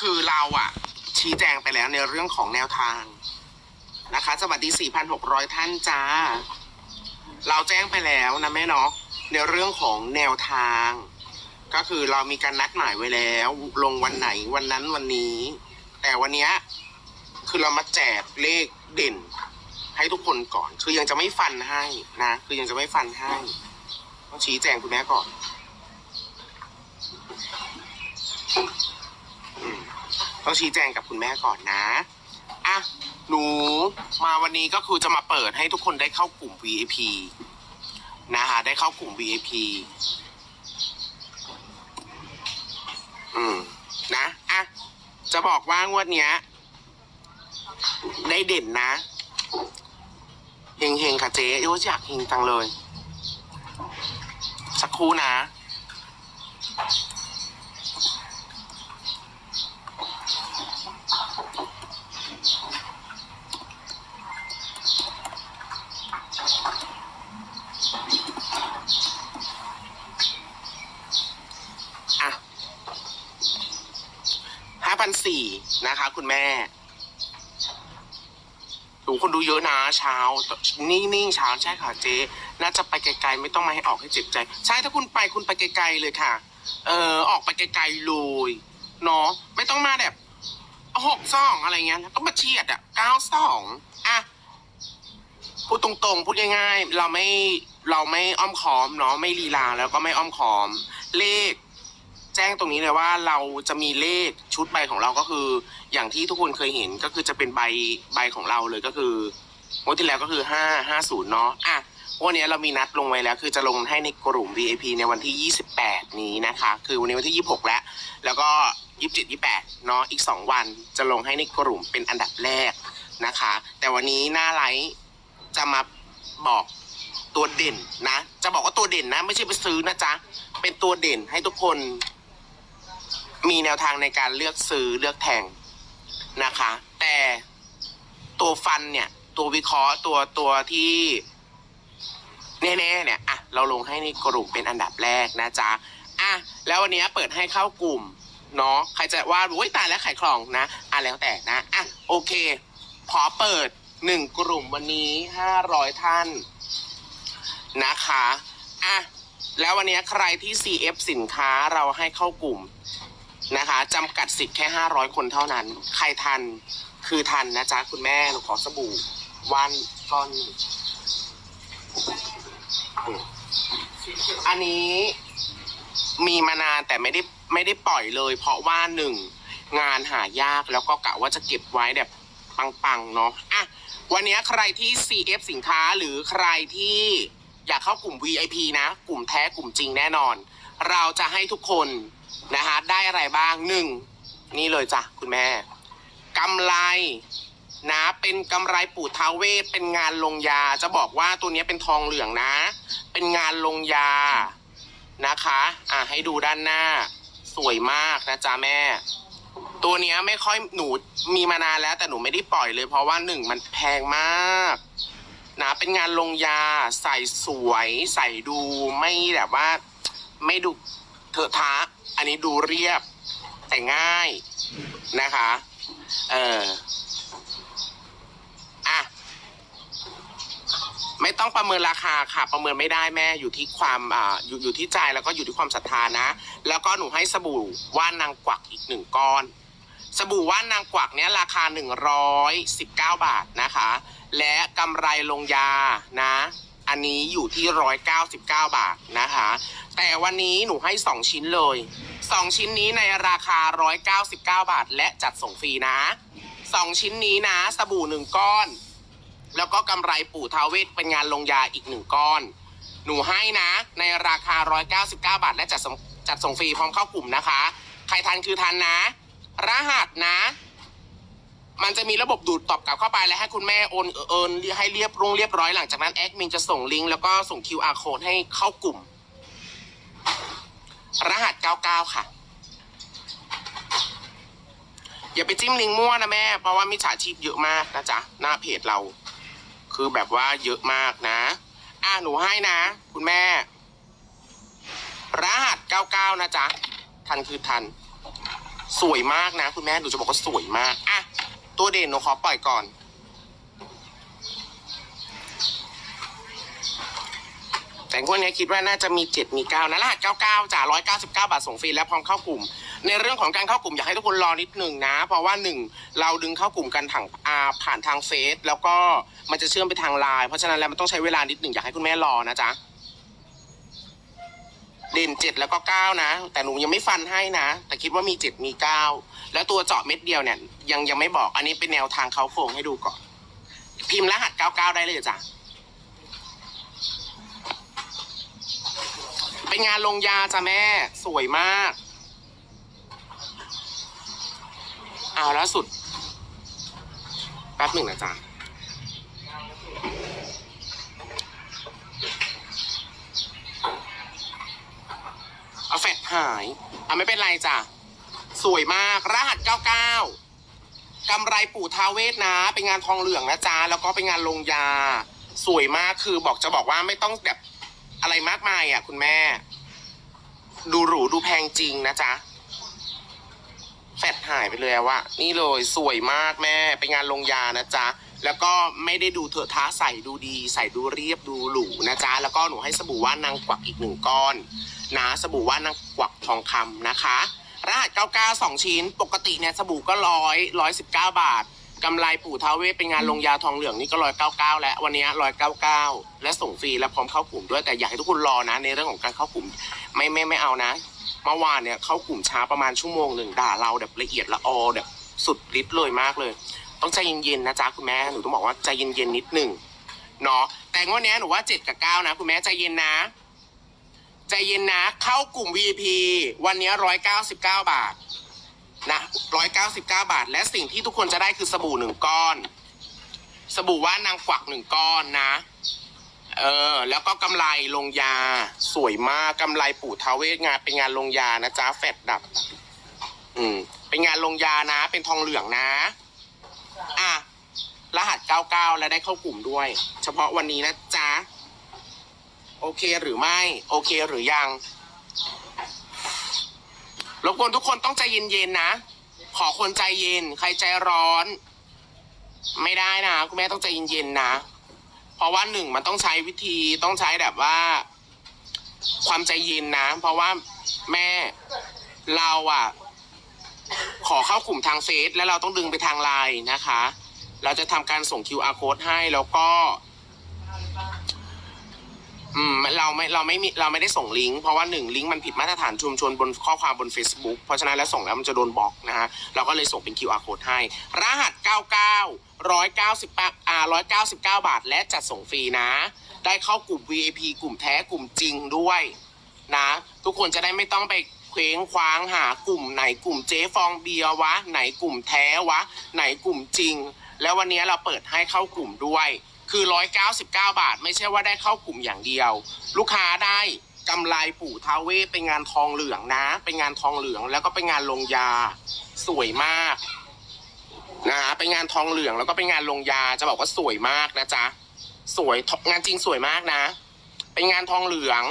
คือเราอะชี้แจงไปแล้วในเรื่องของแนวทางนะคะ สวัสดี 4,600 ท่านจ้า เราแจ้งไปแล้วนะแม่เนาะในเรื่องของแนวทาง ก็คือเรามีการนัดหมายไว้แล้ว ลงวันไหนวันนั้นวันนี้ แต่วันเนี้ยคือเรามาแจกเลขเด่น ให้ทุกคนก่อน คือยังจะไม่ฟันให้นะ คือยังจะไม่ฟันให้ต้องชี้แจงคุณแม่ก่อน ต้องชี้แจงกับคุณแม่ก่อนนะอะหนูมาวันนี้ก็คือจะมาเปิดให้ทุกคนได้เข้ากลุ่ม VIP นะคะได้เข้ากลุ่ม VIP อืมนะอะจะบอกว่างวดเนี้ย ได้เด่นนะเฮงเฮงๆค่ะเจ๊โอ้ยอยากเฮงจังเลย สักครู่นะ สี่นะคะ คุณแม่ดูคนดูเยอะนะเช้า นิ่งๆเช้าใช่ค่ะเจ๊น่าจะไปไกลๆไม่ต้องมาให้ออกให้เจ็บใจ ใช่ถ้าคุณไปคุณไปไกลๆเลยค่ะ เออออกไปไกลๆเลยเนาะไม่ต้องมาแบบหกสองอะไรเงี้ยแล้วก็มาเฉียดอะเก้าสองอะพูดตรงๆ พูดง่ายๆ เราไม่เราไม่อ้อมค้อมเนาะไม่ลีลาแล้วก็ไม่อ้อมค้อม เลข แจ้งตรงนี้เลยว่าเราจะมีเลขชุดใบของเราก็คือ อย่างที่ทุกคนเคยเห็นก็คือจะเป็นใบใบของเราเลยก็คืองวดที่แล้วก็คือห้าห้าศูนย์เนาะอะวันนี้เรามีนัดลงไว้แล้ว คือจะลงให้ในกลุ่ม VIP ในวันที่ 28 นี้นะคะ คือวันนี้วันที่ 26 แล้ว แล้วก็ 27 28 เนาะอีก 2 วันจะลงให้ในกลุ่มเป็นอันดับแรกนะคะ แต่วันนี้หน้าไลฟ์จะมาบอกตัวเด่นนะ จะบอกว่าตัวเด่นนะ ไม่ใช่ไปซื้อนะจ๊ะ เป็นตัวเด่นให้ทุกคน มีแนวทางในการเลือกซื้อเลือกแทงนะคะ แต่ตัวฟันเนี่ย ตัววิเคราะห์ตัวตัวที่แน่ๆเนี่ยอะเราลงให้ในกลุ่มเป็นอันดับแรกนะจ๊ะอะแล้ววันนี้เปิดให้เข้ากลุ่มเนาะใครจะว่าโอ้ยตายแล้วขายคลองนะอะแล้วแต่นะอะโอเคขอเปิดหนึ่งกลุ่มวันนี้ห้าร้อยท่านนะคะอะแล้ววันนี้ใครที่ CF สินค้าเราให้เข้ากลุ่ม นะคะจำกัดสิทธิ์แค่ห้าร้อยคนเท่านั้น ใครทันคือทันนะจ๊ะคุณแม่หนูขอสบู่วันก้อนหนึ่งอันนี้มีมานานแต่ไม่ได้ไม่ได้ปล่อยเลย เพราะว่าหนึ่งงานหายากแล้วก็กะว่าจะเก็บไว้แบบปังๆเนาะอะวันนี้ใครที่ CF สินค้าหรือใครที่อยากเข้ากลุ่ม VIP นะ กลุ่มแท้กลุ่มจริงแน่นอน เราจะให้ทุกคน นะคะได้อะไรบ้างหนึ่งนี่เลยจ้ะคุณแม่กำไรนะเป็นกำไรปู่ท้าเวเป็นงานลงยา จะบอกว่าตัวนี้เป็นทองเหลืองนะ เป็นงานลงยานะคะอะให้ดูด้านหน้า สวยมากนะจ๊ะแม่ ตัวนี้ไม่ค่อยหนูมีมานานแล้วแต่หนูไม่ได้ปล่อยเลย เพราะว่าหนึ่งมันแพงมากนะเป็นงานลงยาใส่สวย ใส่ดูไม่แบบว่า ไม่ดู เถอะทะ อันนี้ดูเรียบ แต่ง่ายนะคะ เอออะไม่ต้องประเมินราคาค่ะ ประเมินไม่ได้แม่อยู่ที่ความอ่าอยู่อยู่ที่ใจแล้วก็อยู่ที่ความศรัทธานะ แล้วก็หนูให้สบู่ว่านนางกวักอีกหนึ่งก้อน สบู่ว่านนางกวักเนี้ยราคา 119 บาทนะคะ และกำไรลงยานะ อันนี้อยู่ที่ 199 บาทนะคะ แต่วันนี้หนูให้ 2 ชิ้นเลย 2 ชิ้นนี้ในราคา 199 บาท และจัดส่งฟรีนะ 2 ชิ้นนี้นะ สบู่1ก้อน แล้วก็กำไรปู่ทาเวศเป็นงานลงยาอีก1ก้อน หนูให้นะ ในราคา 199 บาท และจัดส่งจัดส่งฟรีพร้อมเข้ากลุ่มนะคะ ใครทันคือทันนะ รหัสนะ มันจะมีระบบดูดตอบกลับเข้าไปแล้วให้คุณแม่โอนเอินให้เรียบรุงเรียบร้อยหลังจากนั้นแอดมินจะส่งลิงก์แล้วก็ส่ง QR code ให้เข้ากลุ่ม รหัส 99 ค่ะ อย่าไปจิ้มลิงก์มั่วนะแม่ เพราะว่ามิจฉาชีพเยอะมากนะจ๊ะ หน้าเพจเรา คือแบบว่าเยอะมากนะ อะหนูให้นะ คุณแม่ รหัส 99 นะจ๊ะ ทันคือทัน สวยมากนะ คุณแม่หนูจะบอกว่าสวยมาก อะ ตัวเด่นหนูขอปล่อยก่อน แต่พวกนี้คิดว่าน่าจะมีเจ็ดมีเก้านะรหัสเก้าเก้าจ่าร้อยเก้าสิบเก้าบาทส่งฟรีและพร้อมเข้ากลุ่ม ในเรื่องของการเข้ากลุ่มอยากให้ทุกคนรอนิดหนึ่งนะ เพราะว่าหนึ่งเราดึงเข้ากลุ่มกันทางอาผ่านทางเฟซแล้วก็มันจะเชื่อมไปทางไลน์เพราะฉะนั้นแล้วมันต้องใช้เวลานิดหนึ่งอยากให้คุณแม่รอนะจ๊ะเด่นเจ็ดแล้วก็เก้านะ แต่หนูยังไม่ฟันให้นะ แต่คิดว่ามีเจ็ดมีเก้า แล้วตัวเจาะเม็ดเดียวเนี่ยยังยังไม่บอก อันนี้เป็นแนวทางเขาโครงให้ดูก่อน พิมพ์รหัสเก้าเก้าได้เลยจ้ะเป็นงานลงยาจ้ะแม่ สวยมากเอาแล้วสุดแป๊บหนึ่งนะจ๊ะเอาแฟดหายเอาไม่เป็นไรจ้ะ สวยมาก รหัส 99กำไรปู่ทาเวศนะ เป็นงานทองเหลืองนะจ๊ะ แล้วก็เป็นงานลงยา สวยมากคือบอกจะบอกว่าไม่ต้องแบบอะไรมากมายอะ คุณแม่ ดูหรูดูแพงจริงนะจ๊ะแฟดหายไปเลยอะว่านี่เลยสวยมากแม่ เป็นงานลงยานะจ๊ะ แล้วก็ไม่ได้ดูเถอะท้าใส่ดูดี ใส่ดูเรียบดูหรูนะจ๊ะ แล้วก็หนูให้สบู่ว่านนางกวักอีกหนึ่งก้อน นะสบู่ว่านนางกวักทองคำนะคะ รหัส99 2ชิ้น ปกติเนี่ยสบู่ก็ร้อยร้อยสิบเก้าบาทกำไรปู่ท้าวเวเป็นงานลงยาทองเหลืองนี่ก็ร้อยเก้าเก้าแล้ววันนี้ร้อยเก้าเก้าและส่งฟรีและพร้อมเข้ากลุ่มด้วยแต่อยากให้ทุกคนรอนะ ในเรื่องของการเข้ากลุ่มไม่ไม่ไม่เอานะเมื่อวานเนี่ยเข้ากลุ่มช้าประมาณชั่วโมงหนึ่งด่าเราแบบละเอียดละออแบบสุดฤทธิ์เลยมากเลย ต้องใจเย็นๆนะจ๊ะคุณแม่หนูต้องบอกว่าใจเย็นๆนิดหนึ่งเนาะแต่งวดนี้หนูว่าเจ็ดกับเก้านะ คุณแม่ใจเย็นนะ ใจเย็นนะเข้ากลุ่ม VIP วันนี้ร้อยเก้าสิบเก้าบาทนะร้อยเก้าสิบเก้าบาท และสิ่งที่ทุกคนจะได้คือสบู่หนึ่งก้อน สบู่ว่านางกวักหนึ่งก้อนนะ เออ แล้วก็กำไรลงยา สวยมากกำไรปู่ทาเวศงานเป็นงานลงยานะจ๊ะแฟดดับ อืม เป็นงานลงยานะ เป็นทองเหลืองนะ อะรหัส 99 แล้วได้เข้ากลุ่มด้วย เฉพาะวันนี้นะ โอเคหรือไม่ โอเคหรือยังรบกวนทุกคนต้องใจเย็นๆนะ ขอคนใจเย็น ใครใจร้อน ไม่ได้นะคุณแม่ต้องใจเย็นๆนะ เพราะว่าหนึ่งมันต้องใช้วิธีต้องใช้แบบว่า ความใจเย็นนะ เพราะว่าแม่เราอะ ขอเข้ากลุ่มทางเฟซแล้วเราต้องดึงไปทางไลน์นะคะ เราจะทำการส่ง QR code ให้แล้วก็ อืมเราไม่เราไม่มีเราไม่ได้ส่งลิงก์เพราะว่าหนึ่งลิงก์มันผิดมาตรฐานชุมชนบนข้อความบน Facebook เพราะฉะนั้นแล้วส่งแล้วมันจะโดนบล็อกนะฮะเราก็เลยส่งเป็น QR code ให้ รหัส 99 198อ่า199 บาท และจัดส่งฟรีนะ ได้เข้ากลุ่ม VIP กลุ่มแท้กลุ่มจริงด้วยนะ ทุกคนจะได้ไม่ต้องไปเคว้งคว้างหากลุ่มไหนกลุ่มเจ๊ฟองเบียร์วะ ไหนกลุ่มแท้วะ ไหนกลุ่มจริง แล้ววันนี้เราเปิดให้เข้ากลุ่มด้วย คือ 199 บาท ไม่ใช่ว่าได้เข้ากลุ่มอย่างเดียว ลูกค้าได้กำไรปู่ทาเวศเป็นงานทองเหลืองนะ เป็นงานทองเหลืองแล้วก็เป็นงานลงยาสวยมากนะฮะเป็นงานทองเหลืองแล้วก็เป็นงานลงยาจะบอกว่าสวยมากนะจ๊ะสวยงานจริงสวยมากนะ เป็นงานทองเหลือง